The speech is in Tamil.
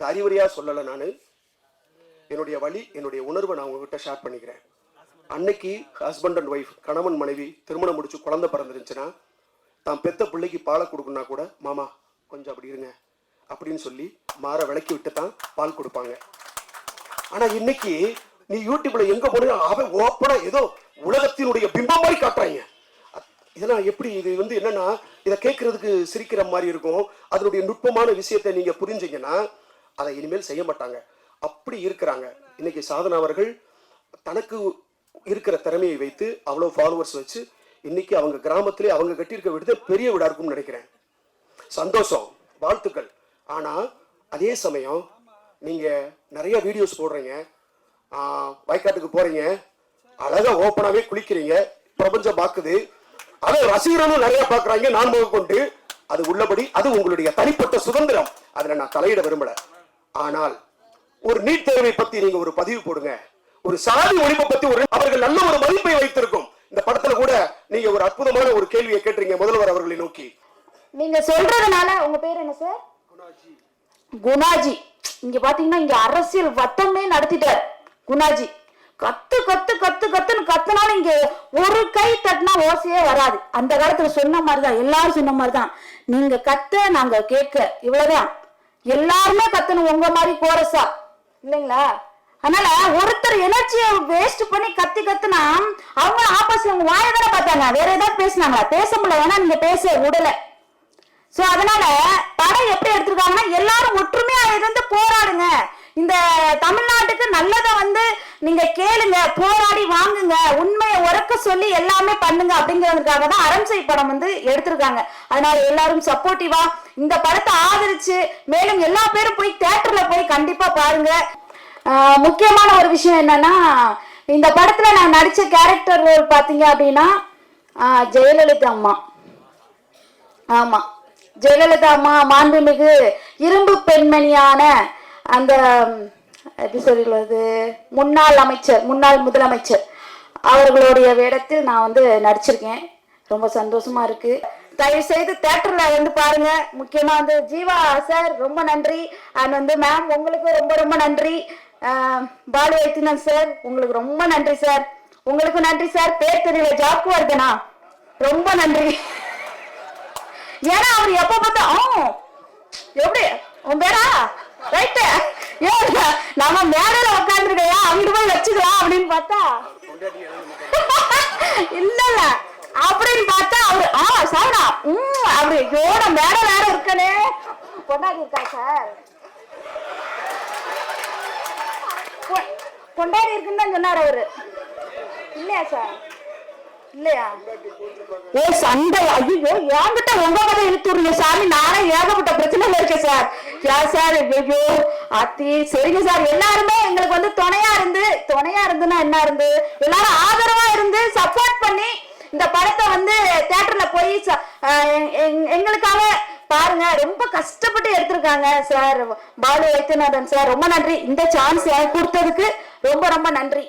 இது அறிவுரையாக சொல்லலை நான். என்னுடைய வழி என்னுடைய உணர்வை நான் உங்ககிட்ட ஷேர் பண்ணிக்கிறேன். அன்னைக்கு ஹஸ்பண்ட் அண்ட் ஒய்ஃப் கணவன் மனைவி திருமணம் முடிச்சு குழந்தை பிறந்துருந்துச்சுன்னா தான் பெத்த பிள்ளைக்கு பாலை கொடுக்கணும்னா கூட மாமா கொஞ்சம் அப்படி இருங்க அப்படின்னு சொல்லி மாற விளக்கி விட்டு தான் பால் கொடுப்பாங்க. ஆனால் இன்னைக்கு நீ யூடியூப்ல எங்க போனா அவன் ஓப்பனா ஏதோ உலகத்தினுடைய பிம்பம் மாதிரி காட்டுறாங்க. இதெல்லாம் எப்படி இது வந்து என்னன்னா இதை கேட்கறதுக்கு சிரிக்கிற மாதிரி இருக்கும். அதனுடைய நுட்பமான விஷயத்தை நீங்க புரிஞ்சீங்கன்னா அதை இனிமேல் செய்ய மாட்டாங்க. அப்படி இருக்கிறாங்க. இன்னைக்கு சாதனா அவர்கள் தனக்கு இருக்கிற திறமையை வைத்து அவ்வளோ ஃபாலோவர்ஸ் வச்சு இன்னைக்கு அவங்க கிராமத்திலே அவங்க கட்டியிருக்க விடுத பெரிய வீடாக இருக்கும்னு நினைக்கிறேன். சந்தோஷம் வாழ்த்துக்கள். ஆனால் அதே சமயம் நீங்கள் நிறைய வீடியோஸ் போடுறீங்க. வயக்காட்டுக்கு போகிறீங்க அழகாக ஓப்பனாகவே குளிக்கிறீங்க. பிரபஞ்சம் பார்க்குது அதை ரசிகர்களும் நிறைய பார்க்குறாங்க நான் கொண்டு அது உள்ளபடி அது உங்களுடைய தனிப்பட்ட சுதந்திரம். அதில் நான் தலையிட விரும்பலை. ஆனால் ஒரு நீட் தேர்வை பத்தி நீங்க ஒரு பதிவு போடுங்க. ஒரு சாதி ஒழிப்பை பத்தி ஒரு அவர்கள் நல்ல ஒரு மதிப்பை வைத்திருக்கும். இந்த படத்துல கூட நீங்க ஒரு அற்புதமான ஒரு கேள்வியை கேட்டீங்க முதல்வர் அவர்களை நோக்கி. நீங்க சொல்றதுனால உங்க பேர் என்ன சார் குணாஜி. இங்க பாத்தீங்கன்னா இங்க அரசியல் வட்டமே நடத்திட்டார் குணாஜி. கத்து கத்து கத்து கத்துன்னு கத்துனாலும் இங்க ஒரு கை தட்டினா ஓசையே வராது. அந்த காலத்துல சொன்ன மாதிரிதான் எல்லாரும் சொன்ன மாதிரிதான். நீங்க கத்த நாங்க கேட்க. இவ்வளவுதான். எல்லாருமே கத்தணும். உங்க மாதிரி கோரஸா இல்லைங்களா? அதனால ஒருத்தர் எனர்ஜியை வேஸ்ட் பண்ணி கத்தி கத்துனா அவங்க ஆப்போசிட் அவங்க வாயை தானே பார்த்தாங்க. வேற ஏதாவது பேசுனாங்களா? பேச முடியல. ஏன்னா நீங்க பேச விடல. சோ அதனால படம் எப்படி எடுத்திருக்காங்கன்னா எல்லாரும் ஒற்றுமையா இருந்து போராடுங்க. இந்த தமிழ்நாட்டுக்கு நல்லதை வந்து நீங்க கேளுங்க போராடி வாங்குங்க உண்மையை உறக்க சொல்லி எல்லாமே பண்ணுங்க அப்படிங்கிறதுக்காக தான் அரண்சை படம் வந்து எடுத்திருக்காங்க. அதனால எல்லாரும் சப்போர்ட்டிவா இந்த படத்தை ஆதரிச்சு மேலும் எல்லா பேரும் போய் தியேட்டர்ல போய் கண்டிப்பா பாருங்க. முக்கியமான ஒரு விஷயம் என்னன்னா இந்த படத்துல நான் நடிச்ச கேரக்டர் ரோல் பாத்தீங்க அப்படின்னா ஜெயலலிதா அம்மா. ஆமா. ஜெயலலிதா அம்மா மாண்புமிகு இரும்பு பெண்மணியான அந்த எப்படி சொல்றது? முன்னாள் அமைச்சர் முன்னாள் முதலமைச்சர் அவர்களுடைய வேடத்தில் நான் வந்து நடிச்சிருக்கேன். ரொம்ப சந்தோஷமா இருக்கு. தயவு செய்து தேட்டர்ல வந்து பாருங்க. முக்கியமா வந்து ஜீவா சார் ரொம்ப நன்றி. அண்ட் வந்து மேம் உங்களுக்கு ரொம்ப ரொம்ப நன்றி. ஆஹ், பாலு வைத்தியநாத் சார் உங்களுக்கு ரொம்ப நன்றி சார் உங்களுக்கு நன்றி சார் பேர் தெரியல. ஜாக்கு வருதுனா ரொம்ப நன்றி. ஏன்னா அவர் எப்ப பார்த்தா எப்படி? உன் பேரா? நம்ம மேடையில உட்காந்துருக்கையா அங்கிட்டு போய் வச்சுக்கலாம் அப்படின்னு பார்த்தா இல்ல இல்ல அப்படின்னு பார்த்தா அவரு ஆ சாரா உம் அப்படி ஐயோ நான் மேடை வேற இருக்கனே. கொண்டாடி இருக்கா சார்? கொ- கொண்டாடி இருக்குன்னு தான் சொன்னார் அவரு. இல்லையா சார்? இல்லையா? ஓ சண்டை ஐயோ என்கிட்ட உங்க கதை இழுத்துறீங்க சாமி. நானே ஏகப்பட்ட பிரச்சனைல இருக்கேன் சார். யா சார் ஐயோ அத்தி சரிங்க சார் எல்லாருமே எங்களுக்கு வந்து துணையா இருந்து துணையா இருந்துன்னா என்ன இருந்து? எல்லாரும் ஆதரவா இருந்து சப்போர்ட் பண்ணி இந்த படத்தை வந்து தியேட்டர்ல போய் ச- எங்- எங்களுக்காக பாருங்க. ரொம்ப கஷ்டப்பட்டு எடுத்திருக்காங்க சார் பாலு வைத்தியநாதன் சார் ரொம்ப நன்றி. இந்த சான்ஸ் கொடுத்ததுக்கு ரொம்ப ரொம்ப நன்றி.